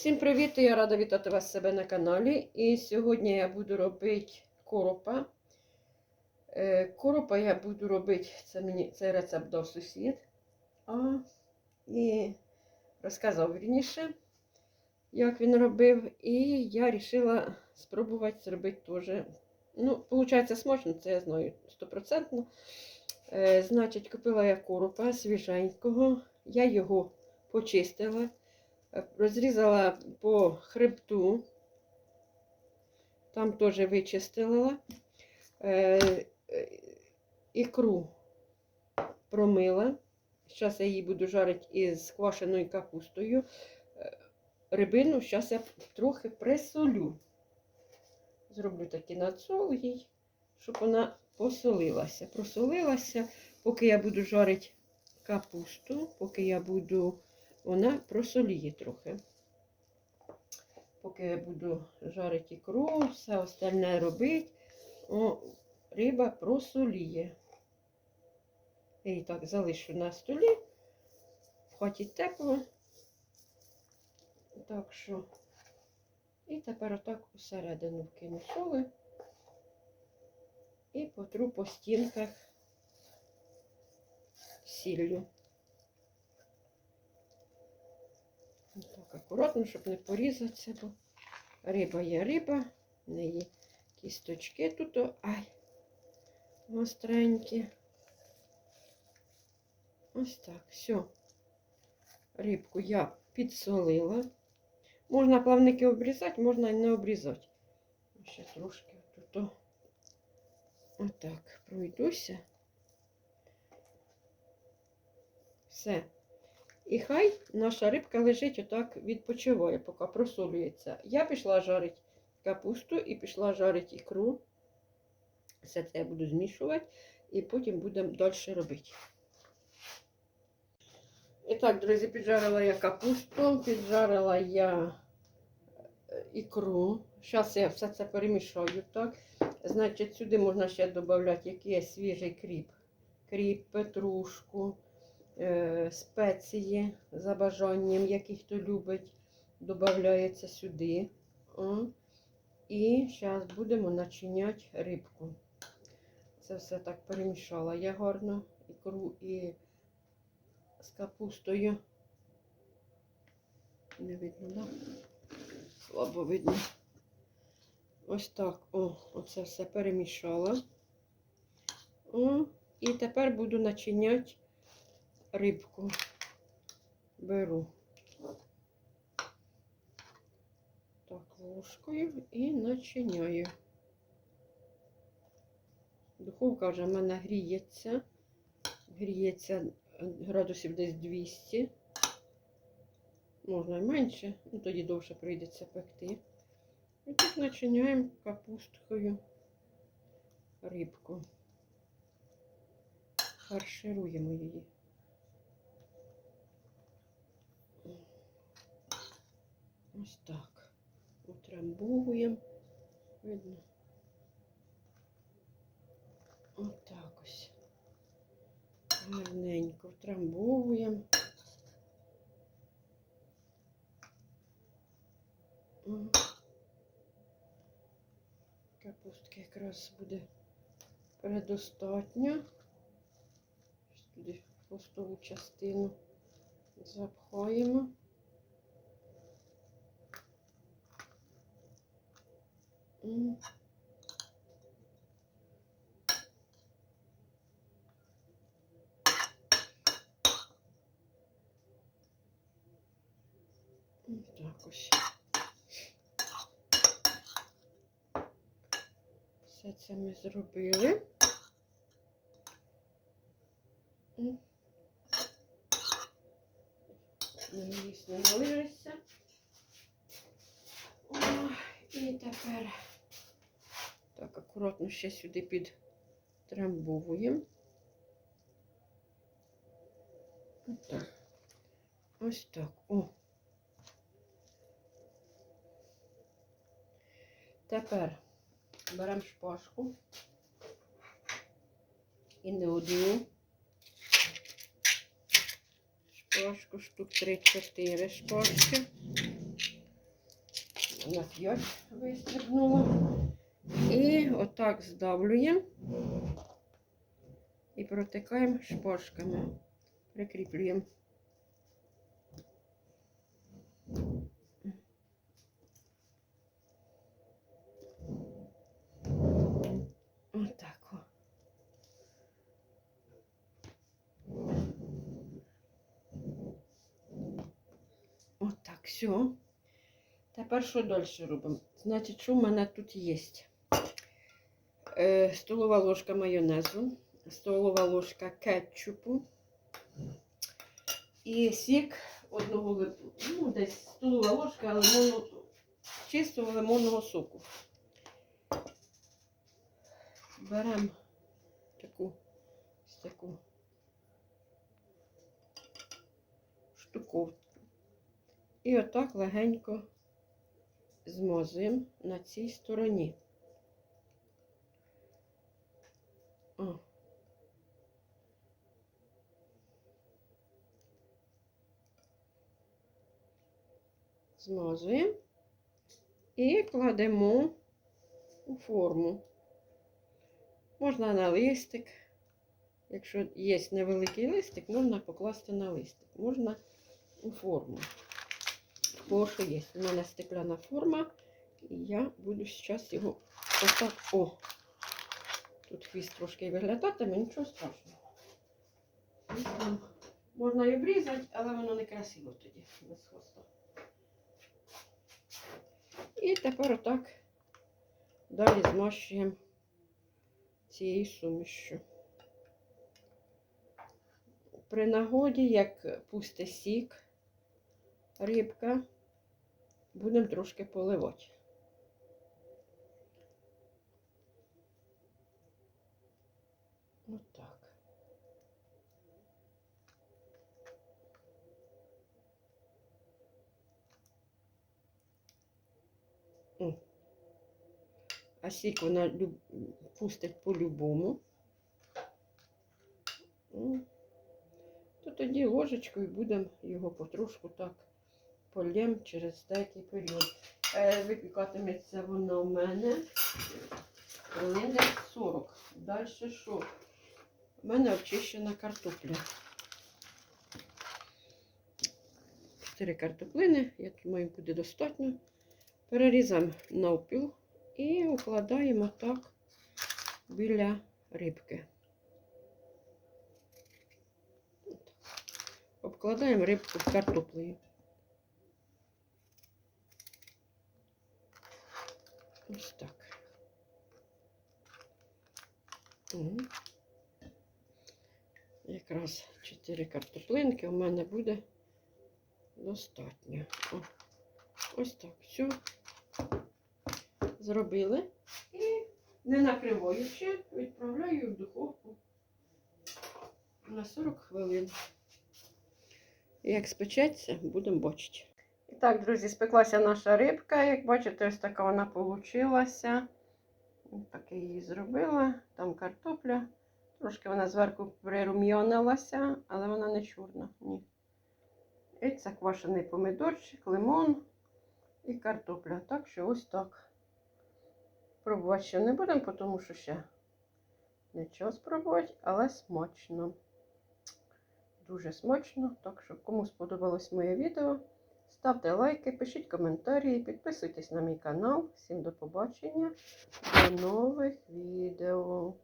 Всім привіт! Я рада вітати вас себе на каналі. І сьогодні я буду робити коропа. Е, Коропа я буду робити, це мені цей рецепт дав сусід. А, і розказав вірніше, як він робив. І я вирішила спробувати зробити теж. Ну, виходить, смачно, це я знаю стопроцентно. Е, значить, купила я коропа свіженького. Я його почистила. Розрізала по хребту, там теж вичистила, е, е, ікру промила. Зараз я її буду жарити із квашеною капустою. Е, Рибину зараз я трохи присолю. Зроблю такий надсол їй, щоб вона посолилася. Просолилася, поки я буду жарити капусту, поки я буду вона просоліє трохи. Поки я буду жарити ікру, все остальне робити, риба просоліє. Я її так залишу на столі. В хаті тепло. Так що, і тепер отак усередину вкину соли і потру по стінках сіллю. Так, акуратно, щоб не порізатися, бо риба є риба, в неї кісточки тут, ай, гостренькі. Ось так, все. Рибку я підсолила. Можна плавники обрізати, можна і не обрізати. Ще трошки тут. Отак, пройдуся. Все. І хай наша рибка лежить отак, відпочиває, поки просолюється. Я пішла жарити капусту і пішла жарити ікру. Все це я буду змішувати і потім будемо далі робити. І так, друзі, піджарила я капусту, піджарила я е, ікру. Зараз я все це перемішаю. так. Значить, сюди можна ще додати якийсь свіжий кріп. Кріп, петрушку спеції за бажанням, які хто любить, додається сюди. І зараз будемо начиняти рибку. Це все так перемішала. Я гарно ікру і з капустою. Не видно, так? Да? Слабо видно. Ось так. О, оце все перемішала. О, і тепер буду начиняти рибку беру так ложкою і начиняю. Духовка вже в мене гріється, гріється градусів десь 200. Можна і менше, ну тоді довше прийдеться пекти. І так начиняємо капусткою рибку. Фаршируємо її. Ось так. Утрамбовуємо. Видно. Отак ось. Гарненько втрамбовуємо. Капустки якраз буде предостатньо. Ось Туди в хвостову частину запхаємо. М. М, Так ось. Все це ми зробили. Залишиться. Ой, І тепер акуратно ще сюди підтрамбовуємо. Отак. Ось так. О. Тепер беремо шпажку і не одну. Шпажку штук 3-4 шпажки. 5 вистрибнуло. І отак здавлюємо і протикаємо шпажками. Прикріплюємо. Отак. Отак, все. Тепер що далі робимо? Значить, що в мене тут є? Е, столова ложка майонезу, столова ложка кетчупу і сік одного лип- ну, десь столова ложка лимону, чистого лимонного соку. Беремо таку, ось таку штуковку. І отак легенько змазуємо на цій стороні. О. Змазуємо і кладемо у форму. Можна на листик. Якщо є невеликий листик, можна покласти на листик. Можна у форму. Бо що є. У мене стекляна форма. І я буду зараз його отак. О! Тут хвіст трошки виглядатиме, нічого страшного. Можна і обрізати, але воно не красиво тоді без хвоста. І тепер отак далі змащуємо цією сумішю. При нагоді, як пусте сік, рибка, будемо трошки поливати. Отак. О. А сік вона люб... пустить по-любому. То тоді ложечкою будемо його потрошку так полєм через деякий період. Е, випікатиметься воно в мене хвилин десь 40. Далі що? У мене очищена картопля. Чотири картоплини, я думаю, буде достатньо. Перерізаємо навпіл і укладаємо так біля рибки. Обкладаємо рибку картоплею. Ось так. Якраз 4 картоплинки у мене буде достатньо. О, ось так. Все зробили. І не накриваючи, відправляю в духовку на 40 хвилин. Як спечеться, будемо бачити. І так, друзі, спеклася наша рибка. Як бачите, ось така вона. Ось Так я її зробила. Там картопля. Трошки вона зверху прирум'янилася, але вона не чорна. Ні. І це квашений помидорчик, лимон і картопля. Так що ось так. Пробувати ще не будемо, тому що ще нічого спробувати, але смачно. Дуже смачно. Так що, кому сподобалось моє відео, ставте лайки, пишіть коментарі, підписуйтесь на мій канал. Всім до побачення, до нових відео.